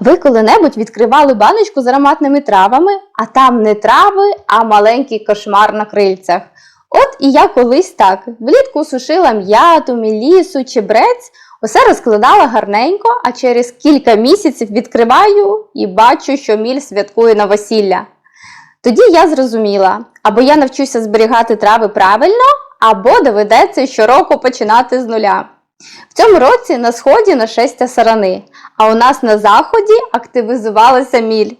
Ви коли-небудь відкривали баночку з ароматними травами, а там не трави, а маленький кошмар на крильцях. От і я колись так влітку сушила м'яту, мілісу, чебрець, усе розкладала гарненько, а через кілька місяців відкриваю і бачу, що міль святкує новосілля. Тоді я зрозуміла, або я навчуся зберігати трави правильно, або доведеться щороку починати з нуля. В цьому році на сході нашестя сарани, а у нас на заході активізувалася міль.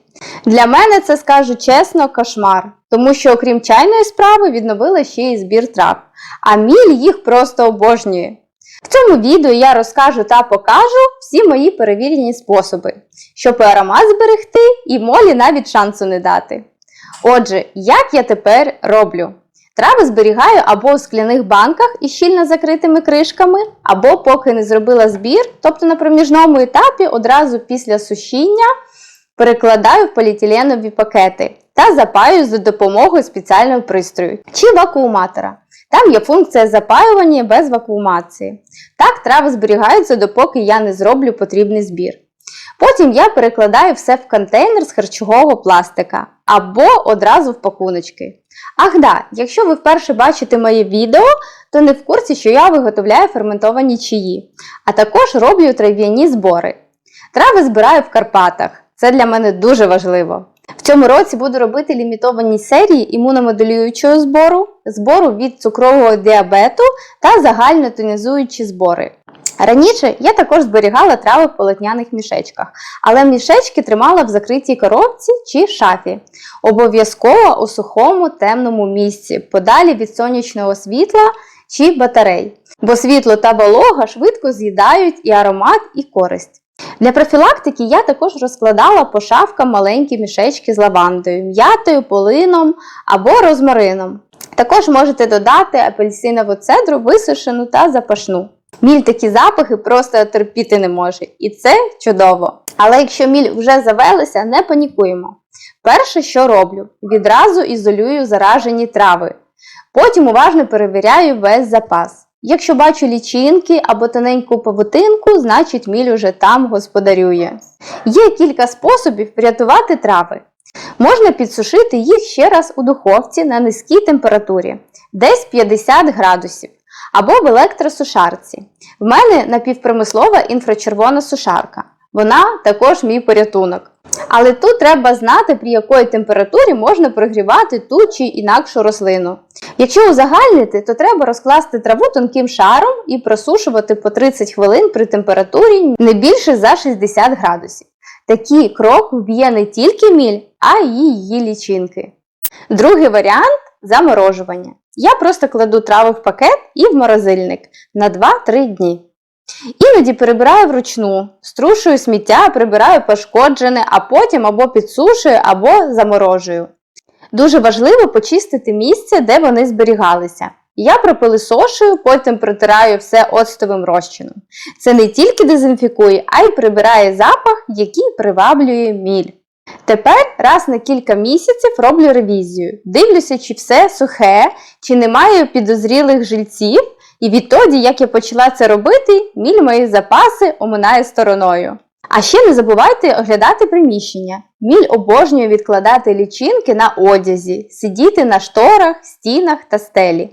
Для мене це скажу чесно, кошмар, тому що окрім чайної справи відновила ще й збір трав, а міль їх просто обожнює. В цьому відео я розкажу та покажу всі мої перевірені способи, щоб аромат зберегти і молі навіть шансу не дати. Отже, як я тепер роблю? Трави зберігаю або у скляних банках із щільно закритими кришками, або поки не зробила збір, тобто на проміжному етапі одразу після сушіння перекладаю в поліетиленові пакети та запаю за допомогою спеціального пристрою чи вакууматора. Там є функція запаювання без вакуумації. Так трави зберігаються, допоки я не зроблю потрібний збір. Потім я перекладаю все в контейнер з харчового пластика або одразу в пакуночки. Ах да, якщо ви вперше бачите моє відео, то не в курсі, що я виготовляю ферментовані чаї, а також роблю трав'яні збори. Трави збираю в Карпатах. Це для мене дуже важливо. В цьому році буду робити лімітовані серії імуномоделюючого збору, збору від цукрового діабету та загальнотонізуючі збори. Раніше я також зберігала трави в полотняних мішечках, але мішечки тримала в закритій коробці чи шафі. Обов'язково у сухому темному місці, подалі від сонячного світла чи батарей, бо світло та волога швидко з'їдають і аромат, і користь. Для профілактики я також розкладала по шафкам маленькі мішечки з лавандою, м'ятою, полином або розмарином. Також можете додати апельсинову цедру, висушену та запашну. Міль такі запахи просто терпіти не може, і це чудово. Але якщо міль вже завелися, не панікуємо. Перше, що роблю, відразу ізолюю заражені трави. Потім уважно перевіряю весь запас. Якщо бачу лічинки або тоненьку павутинку, значить міль уже там господарює. Є кілька способів врятувати трави. Можна підсушити їх ще раз у духовці на низькій температурі, десь 50 градусів, або в електросушарці. В мене напівпромислова інфрачервона сушарка. Вона також мій порятунок. Але тут треба знати, при якої температурі можна прогрівати ту чи інакшу рослину. Якщо узагальнити, то треба розкласти траву тонким шаром і просушувати по 30 хвилин при температурі не більше за 60 градусів. Такий крок вб'є не тільки міль, а й її лічинки. Другий варіант заморожування. Я просто кладу трави в пакет і в морозильник на 2-3 дні. Іноді перебираю вручну, струшую сміття, прибираю пошкоджене, а потім або підсушую, або заморожую. Дуже важливо почистити місце, де вони зберігалися. Я пропилисошую, потім протираю все оцтовим розчином. Це не тільки дезінфікує, а й прибирає запах, який приваблює міль. Тепер раз на кілька місяців роблю ревізію. Дивлюся, чи все сухе, чи немає підозрілих жильців, і відтоді, як я почала це робити, міль мої запаси оминає стороною. А ще не забувайте оглядати приміщення. Міль обожнює відкладати лічинки на одязі, сидіти на шторах, стінах та стелі.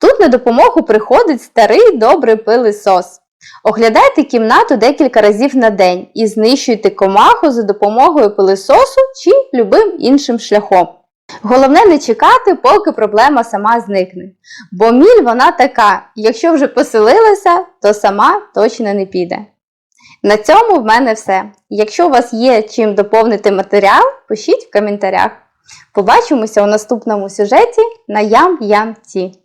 Тут на допомогу приходить старий добрий пилисос. Оглядайте кімнату декілька разів на день і знищуйте комаху за допомогою пилисосу чи любим іншим шляхом. Головне не чекати, поки проблема сама зникне. Бо міль вона така, якщо вже поселилася, то сама точно не піде. На цьому в мене все. Якщо у вас є чим доповнити матеріал, пишіть в коментарях. Побачимося у наступному сюжеті на Ям-Ям Ті.